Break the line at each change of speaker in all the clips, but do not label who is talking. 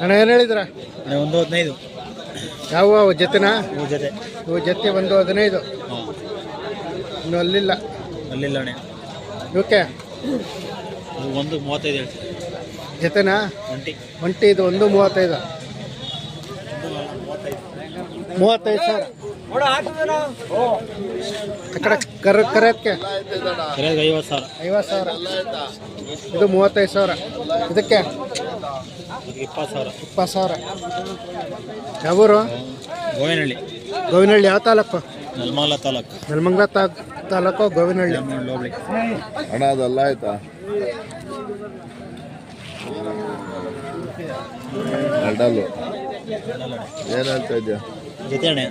ಅಣ್ಣ ಏನು ಹೇಳಿದ್ರ
ಒಂದು ಹದಿನೈದು.
ಯಾವ ಜತೆನ?
ಇವ್ರ ಜೊತೆ.
ಇವು ಜೊತೆ ಒಂದು ಹದಿನೈದು. ಇನ್ನು ಅಲ್ಲಿಲ್ಲ.
ಅಲ್ಲಿಲ್ಲ ಅಣ್ಣ. ಇವು ಒಂದು ಮೂವತ್ತೈದು ಹೇಳ್ತೀನಿ.
ಜೊತೆನಾ?
ಒಂಟಿ.
ಒಂಟಿ ಇದು ಒಂದು ಮೂವತ್ತೈದು. ಮೂವತ್ತೈದು ಸಾವಿರ ಆ ಕಡೆ ಕರ ಕರೆಯಕ್ಕೆ
ಸರಿಯಾಗಿ ಐವತ್ತು ಸಾವಿರ.
ಐವತ್ತು ಸಾವಿರ. ಇದು ಮೂವತ್ತೈದು ಸಾವಿರ. ಇದಕ್ಕೆ?
ಇಪ್ಪತ್ತು ಸಾವಿರ.
ಇಪ್ಪತ್ತು ಸಾವಿರ. ಯಾವೂರು?
ಗೋವಿನಹಳ್ಳಿ.
ಗೋವಿನಹಳ್ಳಿ ಯಾವ ತಾಲೂಕು?
ನೆಲಮಂಗಲ ತಾಲೂಕು.
ನೆಲಮಂಗಲ ತಾ ತಾಲೂಕು ಗೋವಿನಹಳ್ಳಿ.
ಹಣ ಅದಲ್ಲ ಆಯ್ತಾ? ಅಡ್ಡಲ್ಲು ಏನು ಹೇಳ್ತಾ ಇದ್ಯಾ?
ಜೊತೆ ಅಣ್ಣೆ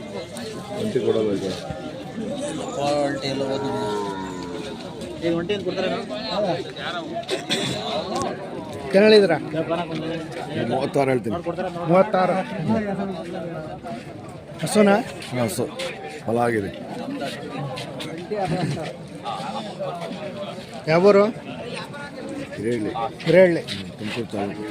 ಒಂಟಿ ಕೊಡಬೇಕು
ಕೊಡ್ತಾರೆ
ಮೂವತ್ತಾರು ಹೇಳ್ತೀನಿ.
ಮೂವತ್ತಾರು. ಹಸುನಾ?
ಹಸು. ಹೊಲ ಆಗಿದೆ
ಯಾವೂರು?
ಹೇಳಿ
ಹಿರೇಳ್ಳಿ.
ತುಮಕೂರು ತಾಲೂಕು.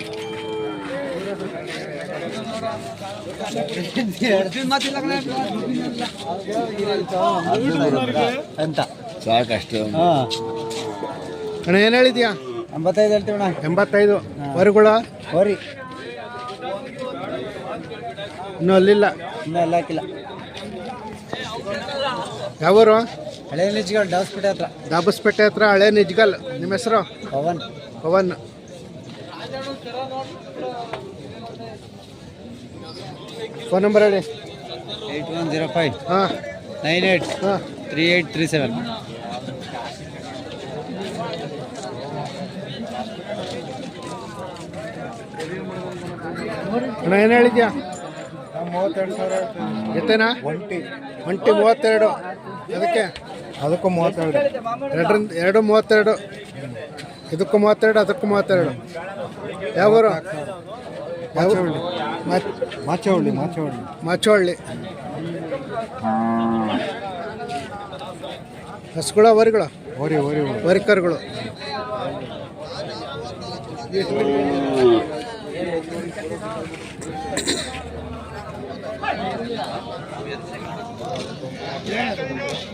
ಅಂತ
ಸಾಕಷ್ಟು.
ಅಣ್ಣ ಏನು ಹೇಳಿದ್ಯಾ?
ಎಂಬತ್ತೈದು ಹೇಳ್ತೀವಿ ಅಣ್ಣ.
ಎಂಬತ್ತೈದು. ವರಿಗಳ
ವರಿ
ಇನ್ನೂ ಅಲ್ಲಿಲ್ಲ.
ಇನ್ನೂ ಎಲ್ಲ ಹಾಕಿಲ್ಲ
ಯಾವೂರು?
ಹಳೆ ನಿಜ್ಗಲ್ ಡಾಬಸ್ಪೇಟೆ ಹತ್ರ.
ದಾಬಸ್ಪೇಟೆ ಹತ್ರ ಹಳೆ ನಿಜ್ಗಲ್. ನಿಮ್ಮ ಹೆಸರು?
ಪವನ್.
ಪವನ್. ಫೋನ್ ನಂಬರ್ ಹೇಳಿ.
Eight one zero five.
ಹಾಂ.
ನೈನ್ ಏಯ್ಟ್
ಹಾಂ.
Three eight three seven.
ಅಣ್ಣ ಏನು ಹೇಳಿದ್ಯಾ?
ಮೂವತ್ತೆರಡು ಸಾವಿರ
ಜೊತೆನಾ
ಒಂಟಿ.
ಒಂಟಿ ಮೂವತ್ತೆರಡು. ಅದಕ್ಕೆ?
ಅದಕ್ಕೂ ಮೂವತ್ತೆರಡು.
ಎರಡರಿಂದ ಎರಡು ಮೂವತ್ತೆರಡು. ಇದಕ್ಕೂ ಮೂವತ್ತೆರಡು ಅದಕ್ಕೂ ಮೂವತ್ತೆರಡು. ಯಾವೂರು ಯಾವ
ಮಾಚವಳ್ಳಿ ಮಾಚವಳ್ಳಿ.
ಮಾಚವಳ್ಳಿ. ಹಸುಗಳ ವರಿಗಳ?
ಓರಿ ಓರಿ
ವರಿಕರ್ಗಳು. ಮರಿ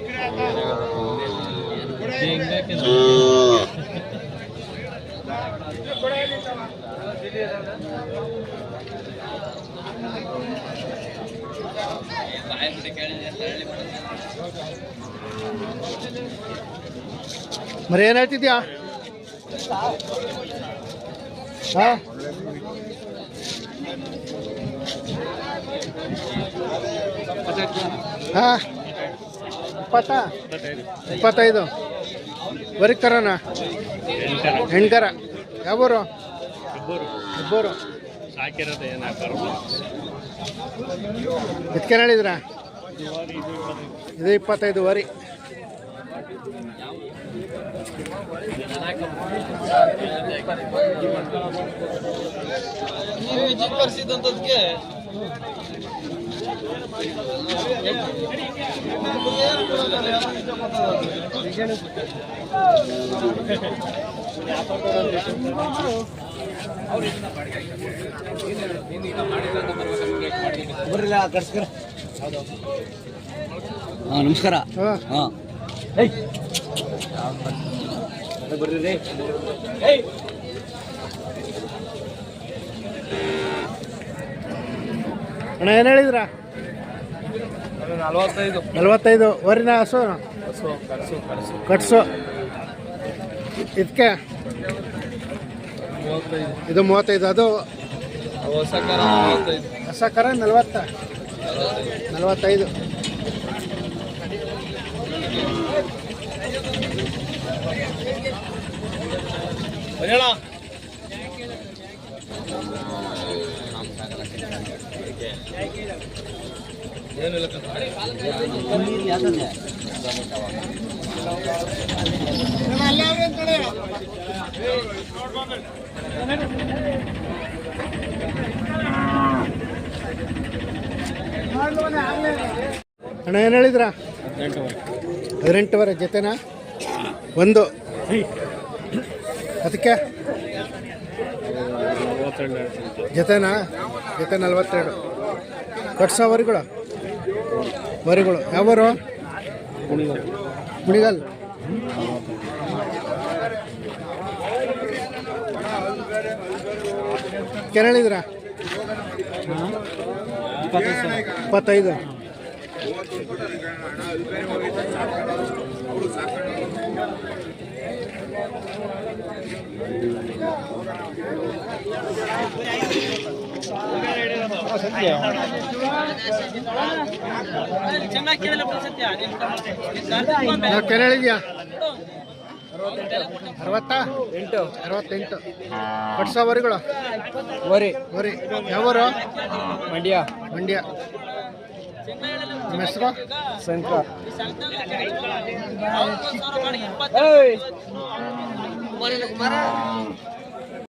ಏನು ಹೇಳ್ತಿದ್ಯಾ ಹಾ ಹಾ ಇಪ್ಪತ್ತ ಇಪ್ಪತ್ತೈದು ವರಿಕರನ ಹೆಣ್ಕರ. ಯಾವೂರು? ಇಬ್ಬರು. ಇದಕ್ಕೆ ಹೇಳಿದ್ರ? ಇದು ಇಪ್ಪತ್ತೈದು ವರಿ
ಕಟ್ಸ್ಕರ ಹಾಂ ನಮಸ್ಕಾರ.
ಹಾಂ.
ಬರ್ರಿ
ಅಣ್ಣ ಏನು ಹೇಳಿದ್ರ?
ನಲವತ್ತೈದು.
ನಲವತ್ತೈದು. ವರಿನ ಹಸು? ಕಟ್ಸು. ಇದಕ್ಕೆ ಇದು ಮೂವತ್ತೈದು. ಅದು ಹೊಸ ಕರ ನಲ್ವತ್ತ? ನಲವತ್ತೈದು. ಹೇಳ ಅಣ್ಣ ಏನು ಹೇಳಿದ್ರ? ಹದಿನೆಂಟುವರೆ ಜೊತೆನಾ? ಒಂದು. ಅದಕ್ಕೆ? ಜೊತೆನಾ? ಜೊತೆ ನಲ್ವತ್ತೆರಡು. ಕಟ್ಸ ವರಿಗಳು? ವರಿಗಳು. ಯಾವರು ಕುಣಿಗಲ್ ಕೆರಳಿದ್ರ? ಇಪ್ಪತ್ತೈದು. ಹೇಳಿದ್ಯಾ ಅರವತ್ತ? ಎಂಟು ಅರವತ್ತೆಂಟು. ಕಟ್ಸ ವರಿಗಳು?
ವರಿ.
ವರಿ. ಯಾವರು
ಮಂಡ್ಯ.
ಮಂಡ್ಯ. ಮೆಸ್ರಾ
ಶಂಕರ್.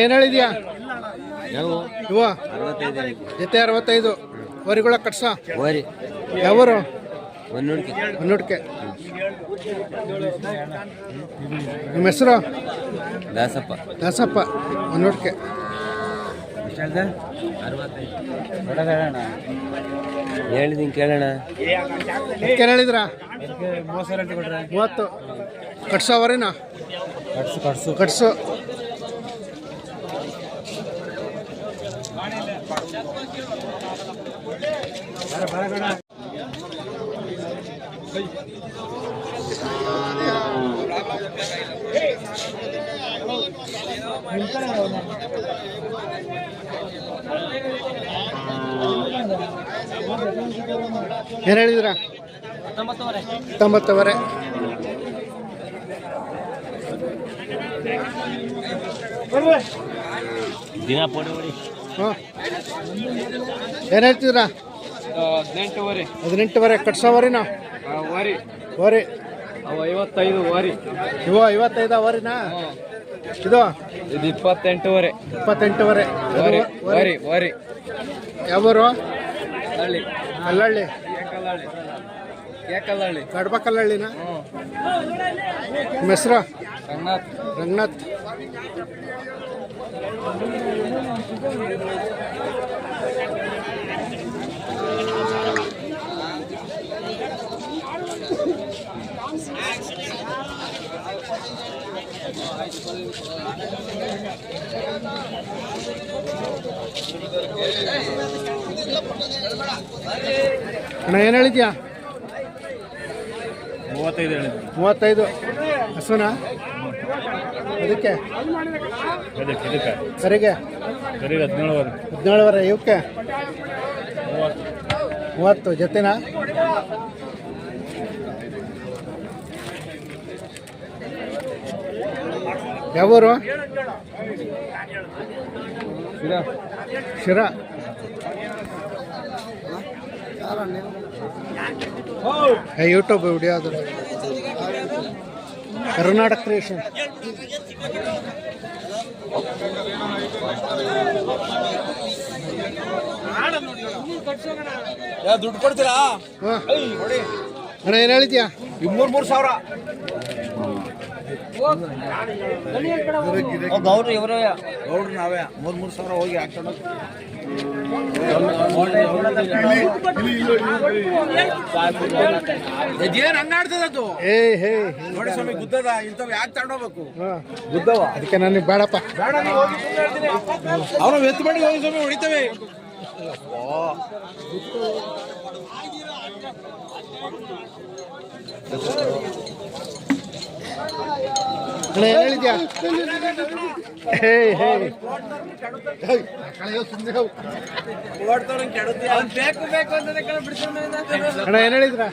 ಏನು ಹೇಳಿದ್ಯಾ? ಇವ? ಜೊತೆ ಅರವತ್ತೈದು. ವರಿಗಳ ಕಟ್ಸ.
ವರಿ
ಯಾವರು? ಮುನ್ನೋಟ್ಕೆ ನಿಮ್ಮ ಹೆಸರು?
ದಾಸಪ್ಪ.
ದಾಸಪ್ಪ ಮುನ್ನೋಟ್ಕೆ
ಹೇಳಿದ್ದೀನಿ ಕೇಳೋಣ.
ಅದಕ್ಕೆ ಹೇಳಿದ್ರ
ಮೂವತ್ತು.
ಕಟ್ಸವರೇನಾ?
ಕಟ್ಸು ಕಟ್ಸು
ಕಟ್ಸು. ಏನು ಹೇಳಿದ್ರ? ತೊಂಬತ್ತವರೆ.
ದಿನ
ಹಾಂ. ಏನು ಹೇಳ್ತಿದ್ರ?
ಹದಿನೆಂಟುವರೆ.
ಹದಿನೆಂಟುವರೆ ಕಟ್ಸವರಿನಾ?
ವರಿ.
ವರಿ.
ಅವು ಐವತ್ತೈದು ವರಿ.
ಇವ ಐವತ್ತೈದು ವರಿನಾ? ಇದು?
ಇದು ಇಪ್ಪತ್ತೆಂಟುವರೆ.
ಇಪ್ಪತ್ತೆಂಟುವರೆ
ವರಿ
ವರಿ.
ವರಿ.
ಯಾವರು?
ಹಳ್ಳಿ
ಕಲ್ಲಳ್ಳಿ.
ಕಲ್ಲಳ್ಳಿ. ಕೇಕಲ್ಲಹಳ್ಳಿ
ಕಡ್ಬ ಕಲ್ಲಳ್ಳಿನ? ಮೆಸ್ರ
ರಂಗನಾಥ್.
ರಂಗನಾಥ್. ಅಣ್ಣ ಏನು ಹೇಳಿದ್ಯಾ?
ಮೂವತ್ತೈದು
ಮೂವತ್ತೈದು. ಹಸುನಾ?
ಇದಕ್ಕೆ
ಸರಿಗೆ?
ಸರಿ ಹದಿನೇಳುವರೆ.
ಹದಿನೇಳುವರೆ ಇವಕ್ಕೆ? ಮೂವತ್ತು. ಜೊತೆನಾ? ಯಾವೂರು ಶಿರಾ. ಯೂಟ್ಯೂಬ್ ವಿಡಿಯೋ ಅದು ಕರ್ನಾಟಕ ಕ್ರಿಯೇಷನ್
ದುಡ್ಡು ಕೊಡ್ತೀರಾ?
ಏನ್ ಅಣ್ಣ ಏನು ಹೇಳಿದ್ಯಾ?
ಇಮ್ಮೂರ್ ಮೂರ್ ಸಾವಿರ. ಗೌಡ್ರು ಇವರೇ ಗೌಡ್ರು ನಾವೇ ಮೂರ್ ಮೂರ್ ಸಾವಿರ ಹೋಗಿ ಹಾಕೊಂಡು ಏನ್ ಹಂಗಾಡ್ತದದು ನೋಡಿ ಸ್ವಾಮಿ ಗುದ್ದದ ಇಂಥವ್ ಯಾಕೆ ತಗೊಂಡೋಗ್ಬೇಕು ಗುದ್ದವ
ಅದಕ್ಕೆ ನನಗೆ ಬೇಡಪ್ಪ
ಬೇಡ ನೀವು ಹೋಗಿ ಮಾಡಿ ಹೋಗಿ ಸ್ವಾಮಿ ಹೊಡಿತವೆ
ಹೇ ಅಣ್ಣ ಏನು ಹೇಳಿದ್ರ?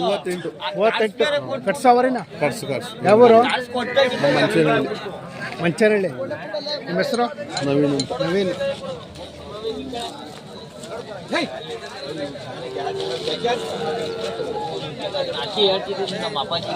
ಮೂವತ್ತೆಂಟು. ಮೂವತ್ತೆಂಟು ಕಟ್ಸಾವರಿನ?
ಕರ್ಸು ಕರ್ಸು
ಕಟ್ಸು. ಊರು
ಮಂಚೇನಹಳ್ಳಿ.
ಮಂಚನಹಳ್ಳಿ ನಿಮ್ಮ ಹೆಸರು?
ನವೀನ್ ನವೀನ್
ನವೀನ್.
ಅಕ್ಕಿ ಹೇಳ್ತಿದ್ದೀನಿ ನಮ್ಮ ಅಪ್ಪಾಜಿ